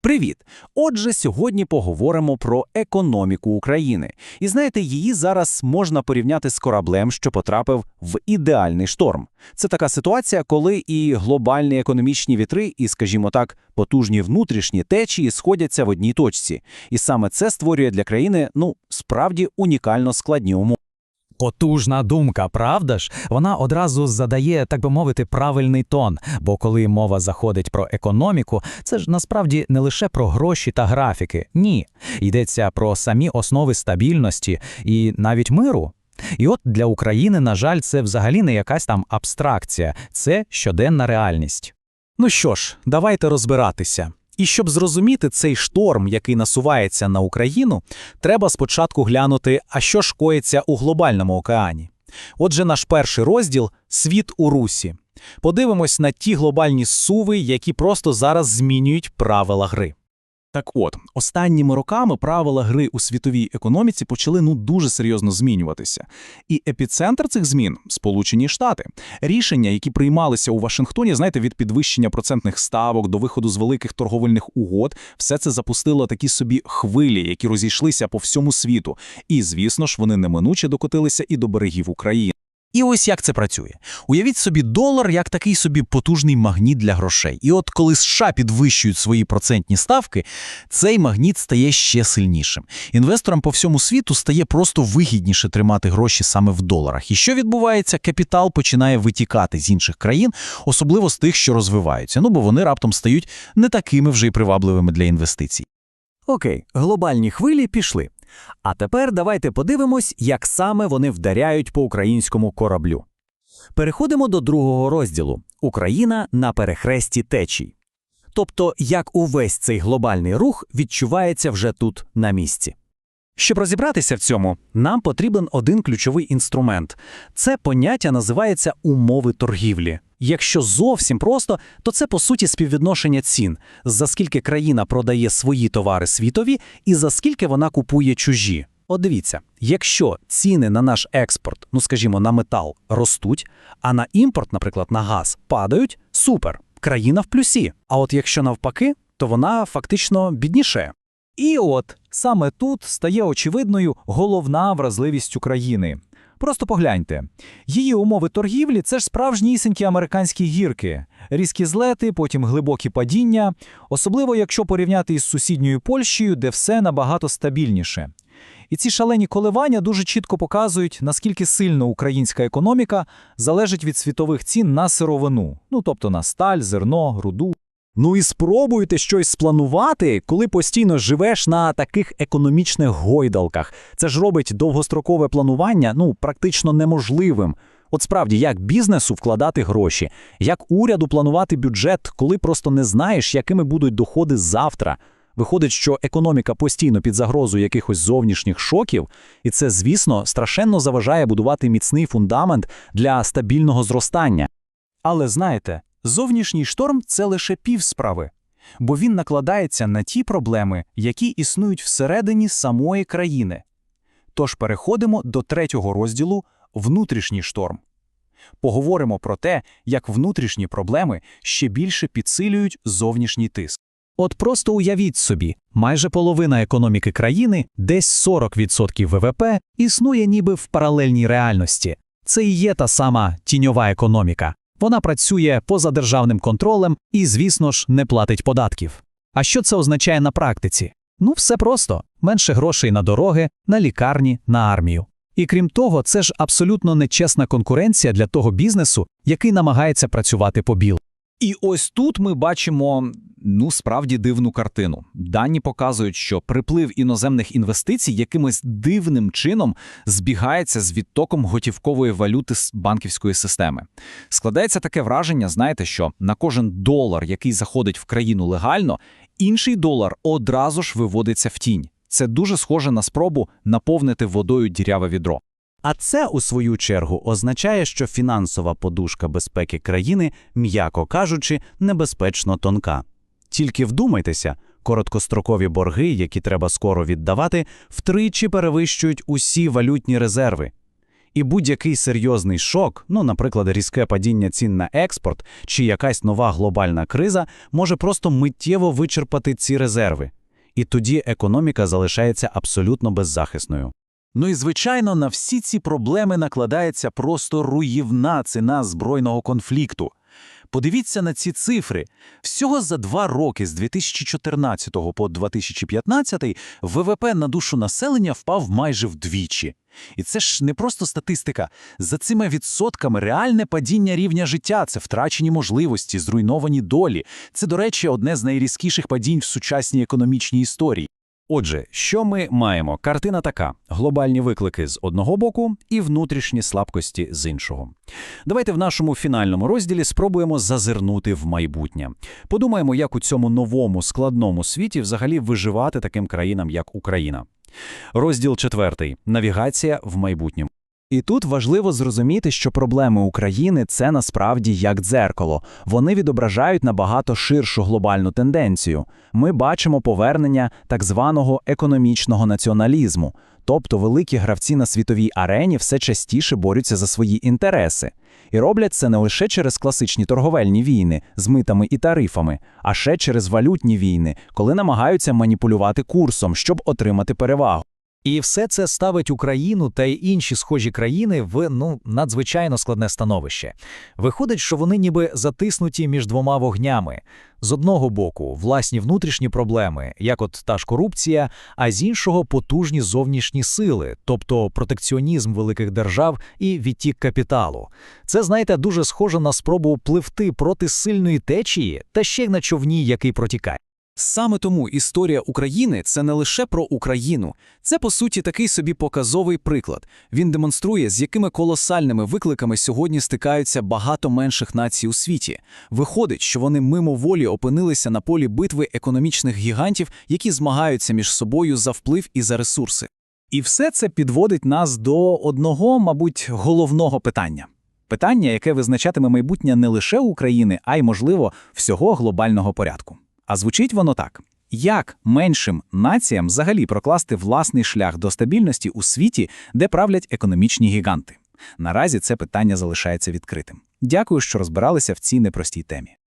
Привіт! Отже, сьогодні поговоримо про економіку України. І знаєте, її зараз можна порівняти з кораблем, що потрапив в ідеальний шторм. Це така ситуація, коли і глобальні економічні вітри, і, скажімо так, потужні внутрішні течії сходяться в одній точці. І саме це створює для країни, ну, справді унікально складні умови. Потужна думка, правда ж? Вона одразу задає, так би мовити, правильний тон. Бо коли мова заходить про економіку, це ж насправді не лише про гроші та графіки. Ні, йдеться про самі основи стабільності і навіть миру. І от для України, на жаль, це взагалі не якась там абстракція, це щоденна реальність. Ну що ж, давайте розбиратися. І щоб зрозуміти цей шторм, який насувається на Україну, треба спочатку глянути, а що ж коїться у глобальному океані. Отже, наш перший розділ світ у русі. Подивимось на ті глобальні суви, які просто зараз змінюють правила гри. Так от, останніми роками правила гри у світовій економіці почали ну дуже серйозно змінюватися. І епіцентр цих змін Сполучені Штати. Рішення, які приймалися у Вашингтоні, знаєте, від підвищення процентних ставок до виходу з великих торговельних угод, все це запустило такі собі хвилі, які розійшлися по всьому світу. І, звісно ж, вони неминуче докотилися і до берегів України. І ось як це працює. Уявіть собі долар як такий собі потужний магніт для грошей. І от коли США підвищують свої процентні ставки, цей магніт стає ще сильнішим. Інвесторам по всьому світу стає просто вигідніше тримати гроші саме в доларах. І що відбувається? Капітал починає витікати з інших країн, особливо з тих, що розвиваються. Ну бо вони раптом стають не такими вже й привабливими для інвестицій. Окей, глобальні хвилі пішли. А тепер давайте подивимось, як саме вони вдаряють по українському кораблю. Переходимо до другого розділу Україна на перехресті течій. Тобто, як увесь цей глобальний рух відчувається вже тут на місці. Щоб розібратися в цьому, нам потрібен один ключовий інструмент. Це поняття називається умови торгівлі. Якщо зовсім просто, то це по суті співвідношення цін, за скільки країна продає свої товари світові і за скільки вона купує чужі. От дивіться, якщо ціни на наш експорт, ну скажімо, на метал ростуть, а на імпорт, наприклад, на газ падають, супер, країна в плюсі. А от якщо навпаки, то вона фактично бідніше. І от саме тут стає очевидною головна вразливість України. Просто погляньте. Її умови торгівлі це ж справжнісінькі американські гірки, різкі злети, потім глибокі падіння, особливо якщо порівняти із сусідньою Польщею, де все набагато стабільніше. І ці шалені коливання дуже чітко показують, наскільки сильно українська економіка залежить від світових цін на сировину, ну тобто на сталь, зерно, руду. Ну і спробуйте щось спланувати, коли постійно живеш на таких економічних гойдалках. Це ж робить довгострокове планування ну практично неможливим. От справді, як бізнесу вкладати гроші, як уряду планувати бюджет, коли просто не знаєш, якими будуть доходи завтра. Виходить, що економіка постійно під загрозою якихось зовнішніх шоків, і це, звісно, страшенно заважає будувати міцний фундамент для стабільного зростання. Але знаєте, зовнішній шторм це лише пів справи, бо він накладається на ті проблеми, які існують всередині самої країни. Тож переходимо до третього розділу внутрішній шторм. Поговоримо про те, як внутрішні проблеми ще більше підсилюють зовнішній тиск. От просто уявіть собі, майже половина економіки країни, десь 40% ВВП, існує ніби в паралельній реальності. Це і є та сама тіньова економіка. Вона працює поза державним контролем і, звісно ж, не платить податків. А що це означає на практиці? Ну, все просто: менше грошей на дороги, на лікарні, на армію. І крім того, це ж абсолютно нечесна конкуренція для того бізнесу, який намагається працювати по біл. І ось тут ми бачимо ну справді дивну картину. Дані показують, що приплив іноземних інвестицій якимось дивним чином збігається з відтоком готівкової валюти з банківської системи. Складається таке враження, знаєте, що на кожен долар, який заходить в країну легально, інший долар одразу ж виводиться в тінь. Це дуже схоже на спробу наповнити водою діряве відро. А це, у свою чергу, означає, що фінансова подушка безпеки країни, м'яко кажучи, небезпечно тонка. Тільки вдумайтеся, короткострокові борги, які треба скоро віддавати, втричі перевищують усі валютні резерви. І будь-який серйозний шок, ну, наприклад, різке падіння цін на експорт чи якась нова глобальна криза, може просто миттєво вичерпати ці резерви. І тоді економіка залишається абсолютно беззахисною. Ну і звичайно, на всі ці проблеми накладається просто руївна ціна збройного конфлікту. Подивіться на ці цифри. Всього за два роки з 2014 по 2015 ВВП на душу населення впав майже вдвічі. І це ж не просто статистика. За цими відсотками реальне падіння рівня життя – це втрачені можливості, зруйновані долі. Це, до речі, одне з найрізкіших падінь в сучасній економічній історії. Отже, що ми маємо? Картина така: глобальні виклики з одного боку і внутрішні слабкості з іншого. Давайте в нашому фінальному розділі спробуємо зазирнути в майбутнє. Подумаємо, як у цьому новому складному світі взагалі виживати таким країнам, як Україна. Розділ четвертий. Навігація в майбутньому. І тут важливо зрозуміти, що проблеми України це насправді як дзеркало. Вони відображають набагато ширшу глобальну тенденцію. Ми бачимо повернення так званого економічного націоналізму, тобто великі гравці на світовій арені все частіше борються за свої інтереси. І роблять це не лише через класичні торговельні війни з митами і тарифами, а ще через валютні війни, коли намагаються маніпулювати курсом, щоб отримати перевагу. І все це ставить Україну та й інші схожі країни в ну надзвичайно складне становище. Виходить, що вони ніби затиснуті між двома вогнями. З одного боку, власні внутрішні проблеми, як от та ж корупція, а з іншого потужні зовнішні сили, тобто протекціонізм великих держав і відтік капіталу. Це, знаєте, дуже схоже на спробу пливти проти сильної течії та ще й на човні, який протікає. Саме тому історія України це не лише про Україну, це по суті такий собі показовий приклад. Він демонструє, з якими колосальними викликами сьогодні стикаються багато менших націй у світі. Виходить, що вони мимоволі опинилися на полі битви економічних гігантів, які змагаються між собою за вплив і за ресурси. І все це підводить нас до одного, мабуть, головного питання. Питання, яке визначатиме майбутнє не лише України, а й, можливо, всього глобального порядку. А звучить воно так: як меншим націям взагалі прокласти власний шлях до стабільності у світі, де правлять економічні гіганти? Наразі це питання залишається відкритим. Дякую, що розбиралися в цій непростій темі.